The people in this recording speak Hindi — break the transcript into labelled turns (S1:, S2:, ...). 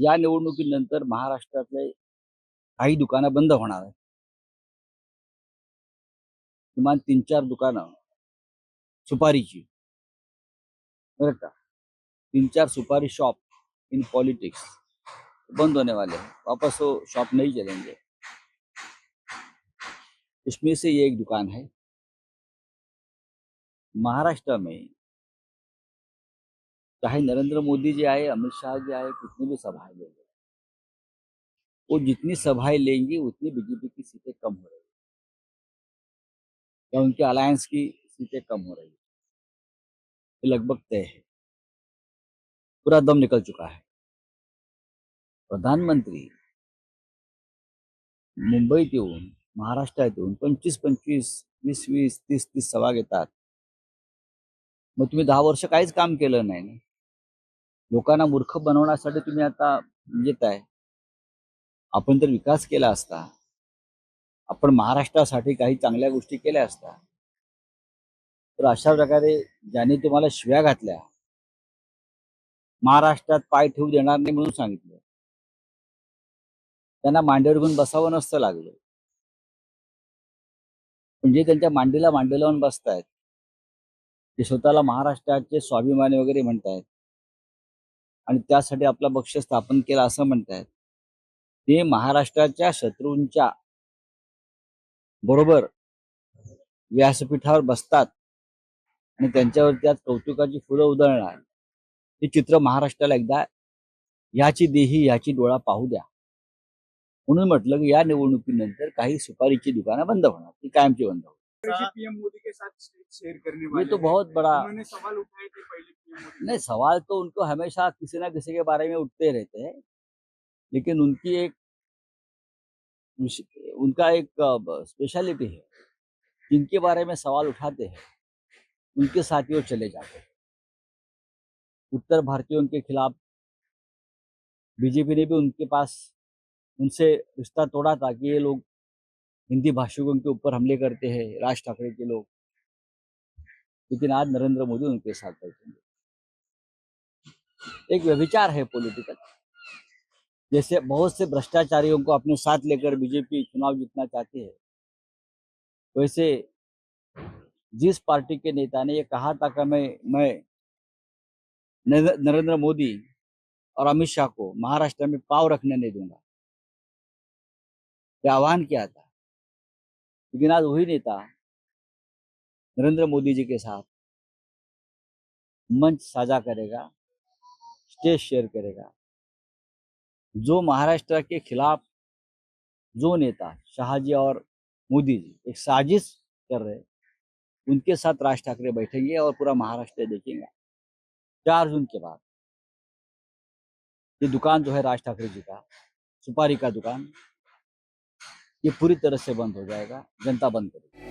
S1: या निवडणुकीनंतर महाराष्ट्रातले काही दुकानं बंद होणार आहेत. किमान तीन चार दुकानं सुपारीची. बरं का? तीन चार सुपारी शॉप इन पॉलिटिक्स बंद होने वाले हैं वापस वो शॉप नहीं चलेंगे. इसमें से ये एक दुकान है. महाराष्ट्र में चाहे नरेंद्र मोदी जी आए, अमित शाह जी आए, कितनी भी सभाएँ ले लें। वो जितनी सभाएँ लेंगी, उतनी बीजेपी की सीटें कम हो रही। या उनके अलायंस की सीटें कम हो रही। ये लगभग तय है। पूरा दम निकल चुका है। प्रधानमंत्री मुंबईत येऊन महाराष्ट्रात येऊन पंचवीस पंचवीस वीस वीस तीस तीस सभा घेतात मग तुम्ही दहा वर्ष काहीच काम केलं नाही ना लोकांना मूर्ख बनवण्यासाठी तुम्ही आता म्हणजे येत आहे आपण जर विकास केला असता. आपण महाराष्ट्रासाठी काही चांगल्या गोष्टी केल्या असता. तर अशा प्रकारे ज्याने तुम्हाला शिव्या घातल्या. महाराष्ट्रात पाय ठेवू देणार नाही म्हणून सांगितलं. त्यांना मांडीवर घेऊन बसावं नसतं लागलं. म्हणजे त्यांच्या मांडीला मांडी लावून बसतायत. ते स्वतःला महाराष्ट्राचे स्वाभिमानी वगैरे म्हणतायत. आणि त्यासाठी आपला पक्ष स्थापन केला असं म्हणतायत. ते महाराष्ट्राच्या शत्रूंच्या बरोबर व्यासपीठावर बसतात आणि त्यांच्यावर त्यात कौतुकाची फुलं उधळणार. हे चित्र महाराष्ट्राला एकदा ह्याची देही ह्याची डोळा पाहू द्या. म्हणून म्हटलं की या निवडणुकीनंतर काही सुपारीची दुकानं बंद होणार. ती कायमची बंद होणार.
S2: पीएम मोदी के साथ करने वाले
S1: तो। बहुत बड़ा
S2: सवाल उठाए थे पहले. पीएम मोदी
S1: नहीं, सवाल तो उनको हमेशा किसी ना किसी के बारे में उठते रहते हैं, लेकिन उनकी एक उनका एक स्पेशलिटी है, जिनके बारे में सवाल उठाते हैं, उनके साथ ही वो चले जाते हैं। उत्तर भारतीयों के खिलाफ बीजेपी ने भी उनके पास उनसे रिश्ता तोड़ा था कि ये लोग हिंदी भाषिकों के ऊपर हमले करते हैं, राज ठाकरे के लोग। लेकिन आज नरेंद्र मोदी उनके साथ बैठेंगे एक व्यभिचार है पॉलिटिकल जैसे बहुत से भ्रष्टाचारियों को अपने साथ लेकर बीजेपी चुनाव जीतना चाहती है। वैसे जिस पार्टी के नेता ने ये कहा था कि मैं मैं नरेंद्र मोदी और अमित शाह को महाराष्ट्र में पाव रखने नहीं दूँगा। ये आह्वान किया था। लेकिन आज वही नेता नरेंद्र मोदी जी के साथ मंच साझा करेगा। स्टेज शेयर करेगा। जो महाराष्ट्र के खिलाफ जो नेता शाहजी और मोदी जी एक साजिश कर रहे उनके साथ राज ठाकरे बैठेंगे और पूरा महाराष्ट्र देखेंगे। चार जून के बाद ये दुकान जो है राज ठाकरे जी का, सुपारी का दुकान, ये पूरी तरह से बंद हो जाएगा, जनता बंद करेगी।